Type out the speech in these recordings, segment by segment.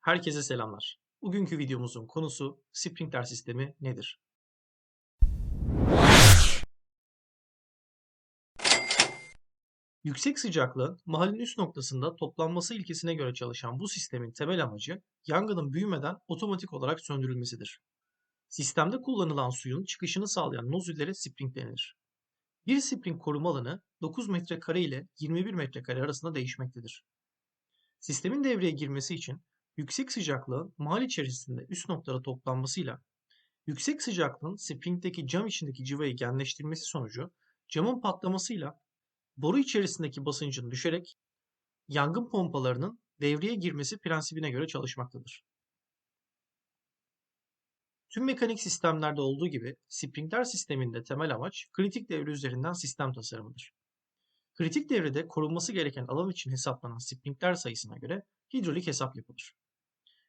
Herkese selamlar. Bugünkü videomuzun konusu sprinkler sistemi nedir? Yüksek sıcaklığın mahallenin üst noktasında toplanması ilkesine göre çalışan bu sistemin temel amacı yangının büyümeden otomatik olarak söndürülmesidir. Sistemde kullanılan suyun çıkışını sağlayan nozüllere spring denilir. Bir spring koruma alanı 9 metrekare ile 21 metrekare arasında değişmektedir. Sistemin devreye girmesi için yüksek sıcaklığın mahal içerisinde üst noktada toplanmasıyla yüksek sıcaklığın springdeki cam içindeki cıvayı genleştirmesi sonucu camın patlamasıyla boru içerisindeki basıncın düşerek yangın pompalarının devreye girmesi prensibine göre çalışmaktadır. Tüm mekanik sistemlerde olduğu gibi sprinkler sisteminde temel amaç kritik devre üzerinden sistem tasarımıdır. Kritik devrede korunması gereken alan için hesaplanan sprinkler sayısına göre hidrolik hesap yapılır.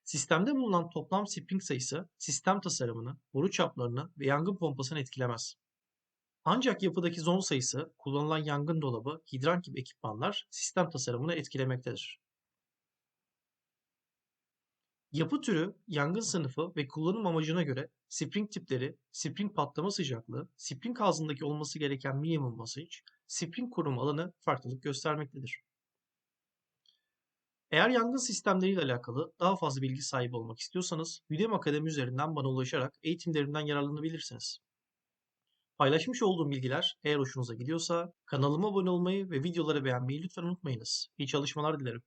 Sistemde bulunan toplam spring sayısı sistem tasarımını, boru çaplarını ve yangın pompasını etkilemez. Ancak yapıdaki zon sayısı, kullanılan yangın dolabı, hidran gibi ekipmanlar sistem tasarımını etkilemektedir. Yapı türü, yangın sınıfı ve kullanım amacına göre spring tipleri, spring patlama sıcaklığı, spring ağzındaki olması gereken minimum basınç, spring koruma alanı farklılık göstermektedir. Eğer yangın sistemleriyle alakalı daha fazla bilgi sahibi olmak istiyorsanız Udemy Akademi üzerinden bana ulaşarak eğitimlerimden yararlanabilirsiniz. Paylaşmış olduğum bilgiler eğer hoşunuza gidiyorsa kanalıma abone olmayı ve videoları beğenmeyi lütfen unutmayınız. İyi çalışmalar dilerim.